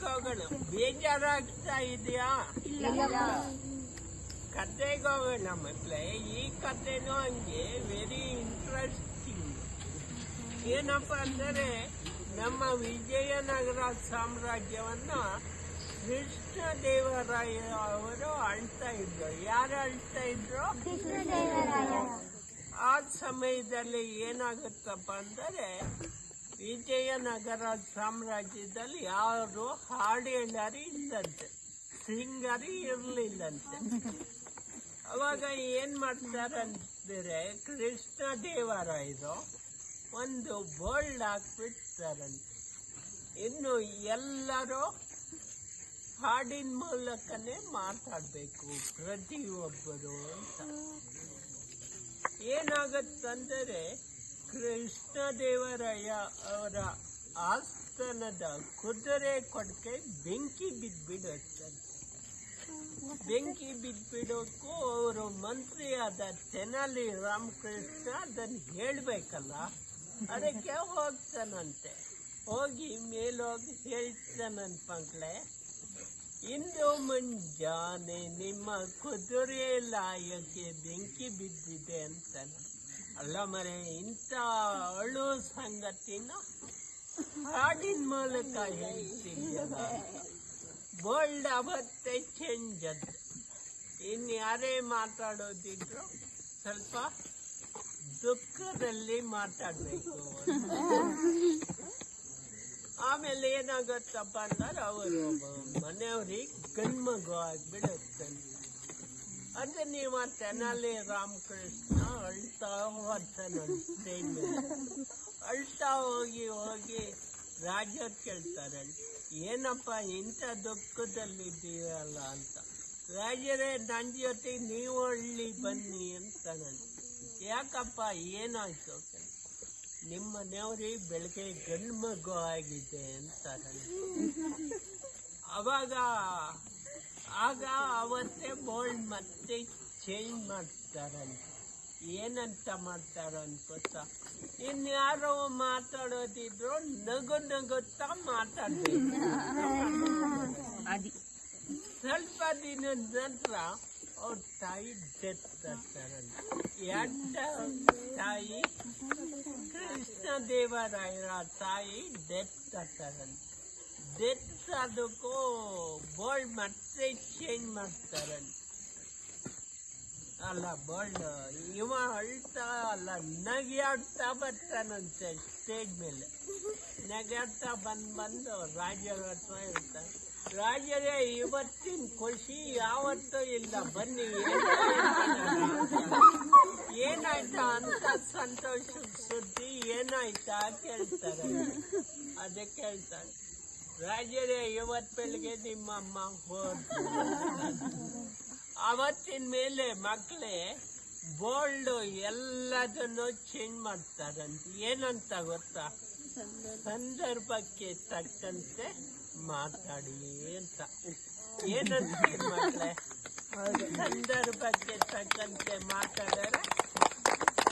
ಕತೆಗೆ ಹೋಗೋಣ ಬೇಜಾರಾಗ್ತಾ ಇದೆಯಾ? ಕತೆಗೆ ಹೋಗೋಣ ಪ್ಲೇ ಈ ಕತೆನೂ ಹಂಗೆ ವೆರಿ ಇಂಟ್ರೆಸ್ಟಿಂಗ್ ಏನಪ್ಪ ಅಂದರೆ ನಮ್ಮ ವಿಜಯನಗರ ಸಾಮ್ರಾಜ್ಯವನ್ನ ಕೃಷ್ಣ ದೇವರಾಯ ಅವರು ಆಳ್ತಾ ಇದ್ರು. ಯಾರು ಆಳ್ತಾ ಇದ್ರು? ಆ ಸಮಯದಲ್ಲಿ ಏನಾಗುತ್ತಪ್ಪ ಅಂದರೆ ವಿಜಯನಗರ ಸಾಮ್ರಾಜ್ಯದಲ್ಲಿ ಯಾರು ಹಾಡು ಇಲ್ಲಂತೆ, ಸಿಂಗರಿ ಇರಲಿಲ್ಲಂತೆ. ಅವಾಗ ಏನ್ ಮಾಡ್ತಾರಂದ್ರೆ ಕೃಷ್ಣ ದೇವರಾಯರು ಒಂದು ಬೋಲ್ಡ್ ಹಾಕ್ಬಿಡ್ತಾರಂತೆ. ಇನ್ನು ಎಲ್ಲರೂ ಹಾಡಿನ ಮೂಲಕನೇ ಮಾತಾಡ್ಬೇಕು ಪ್ರತಿಯೊಬ್ಬರು ಅಂತ. ಏನಾಗತ್ತಂದರೆ ಕೃಷ್ಣ ದೇವರಾಯ ಅವರ ಆಸ್ಥಾನದ ಕುದುರೆ ಕೊಡಕೆ ಬೆಂಕಿ ಬಿದ್ದ್ಬಿಡುತ್ತಂತೆ ಬೆಂಕಿ ಬಿದ್ದ್ಬಿಡೋಕ್ಕೂ ಅವರು ಮಂತ್ರಿಯಾದ ತೆನಾಲಿ ರಾಮಕೃಷ್ಣ ಅದನ್ನು ಹೇಳಬೇಕಲ್ಲ, ಅದಕ್ಕೆ ಹೋಗ್ತಾನಂತೆ. ಹೋಗಿ ಮೇಲೋಗಿ ಹೇಳ್ತಾನಂತ ಮಕ್ಕಳೇ ಇಂದು ಮುಂಜಾನೆ ನಿಮ್ಮ ಕುದುರೆ ಲಾಯಕ್ಕೆ ಬೆಂಕಿ ಬಿದ್ದಿದೆ ಅಂತಾನೆ. ಅಲ್ಲ ಮರೆ, ಇಂಥ ಅಳು ಸಂಗತಿನ ಹಾಡಿನ ಮೂಲಕ ಬೋಲ್ಡ್ ಅವತ್ತೆ ಚೇಂಜ್ ಅದ ಇನ್ನು ಯಾರೇ ಮಾತಾಡೋದಿದ್ರು ಸ್ವಲ್ಪ ದುಃಖದಲ್ಲಿ ಮಾತಾಡಬೇಕು ಆಮೇಲೆ ಏನಾಗತ್ತಪ್ಪ ಅಂದ್ರೆ ಅವರು ಮನೆಯವ್ರಿಗೆ ಗಣ್ಮಗು ಆಗ್ಬಿಡುತ್ತೆ. ಆ ತೆನಾಲಿ ರಾಮಕೃಷ್ಣ ಅಳ್ತಾ ಬರ್ತಾನಂತೆ ಅಳ್ತಾ ಹೋಗಿ ಹೋಗಿ ರಾಜರು ಕೇಳ್ತಾರೆ. ಏನಪ್ಪ ಇಂಥ ದುಃಖದಲ್ಲಿದ್ದೀರಲ್ಲ ಅಂತ. ರಾಜರೇ ನನ್ನ ಜೊತೆ ನೀವು ಹಳ್ಳಿ ಬನ್ನಿ ಅಂತಾನಂತೆ ಯಾಕಪ್ಪ ಏನಾಯ್ತು? ನಿಮ್ಮ ಮನೆಯವ್ರಿಗೆ ಬೆಳಗ್ಗೆ ಗಂಡು ಮಗು ಆಗಿದೆ ಅಂತ ಅವಾಗ ಆಗ ಅವತ್ತೇ ಬೋಲ್ಡ್ ಮತ್ತೆ ಚೇಂಜ್ ಮಾಡ್ತಾರಂತೆ. ಏನಂತ ಮಾಡ್ತಾರಂತ ಗೊತ್ತಾ? ಇನ್ಯಾರೋ ಮಾತಾಡೋದಿದ್ರು ನಗು ನಗುತ್ತಾ ಮಾತಾಡ್ಬೇಕು. ಸ್ವಲ್ಪ ದಿನದ ನಂತರ ಅವ್ರ ತಾಯಿ ಡೆತ್ ಆಗ್ತಾರಂತೆ ಎಡ್ಡ ತಾಯಿ ಕೃಷ್ಣ ದೇವರಾಯರ ತಾಯಿ ಡೆತ್ ಆಗ್ತಾರಂತೆ ಡೆತ್ ಅದಕ್ಕೂ ಬೋಲ್ಡ್ ಮತ್ತೆ ಚೇಂಜ್ ಮಾಡ್ತಾರೆ ಅಲ್ಲ ಬೋಲ್ಡ್ ಇವ ಅಳ್ತಾ, ಅಲ್ಲ ನಗ್ಯಾಡ್ತಾ ಬರ್ತಾನಂತೆ ಸ್ಟೇಜ್ ಮೇಲೆ. ನಗ್ಯಾಡ್ತಾ ಬಂದ್ ಬಂದು ರಾಜರ ಹತ್ರ ಇರ್ತಾನೆ. ರಾಜರೇ, ಇವತ್ತಿನ ಖುಷಿ ಯಾವತ್ತೂ ಇಲ್ಲ. ಬನ್ನಿ ಏನಾಯ್ತಾ ಅಂತ ಸಂತೋಷ ಸುದ್ದಿ ಏನಾಯ್ತಾ ಕೇಳ್ತಾರೆ. ಅದಕ್ಕೆ ಹೇಳ್ತಾರೆ ರಾಜರೇ ಇವತ್ ಬೆಳಿಗ್ಗೆ ನಿಮ್ಮಮ್ಮ ಫೋನ್ ಅವತ್ತಿನ ಮೇಲೆ ಮಕ್ಕಳೇ ಬೋಲ್ಡ್ ಎಲ್ಲದನ್ನು ಚೇಂಜ್ ಮಾಡ್ತಾರಂತ. ಏನಂತ ಗೊತ್ತಾ? ಸಂದರ್ಭಕ್ಕೆ ತಕ್ಕಂತೆ ಮಾತಾಡಿ ಅಂತ. ಏನಂತ ಮಕ್ಕಳೇ? ಸಂದರ್ಭಕ್ಕೆ ತಕ್ಕಂತೆ ಮಾತಾಡಿದ್ರೆ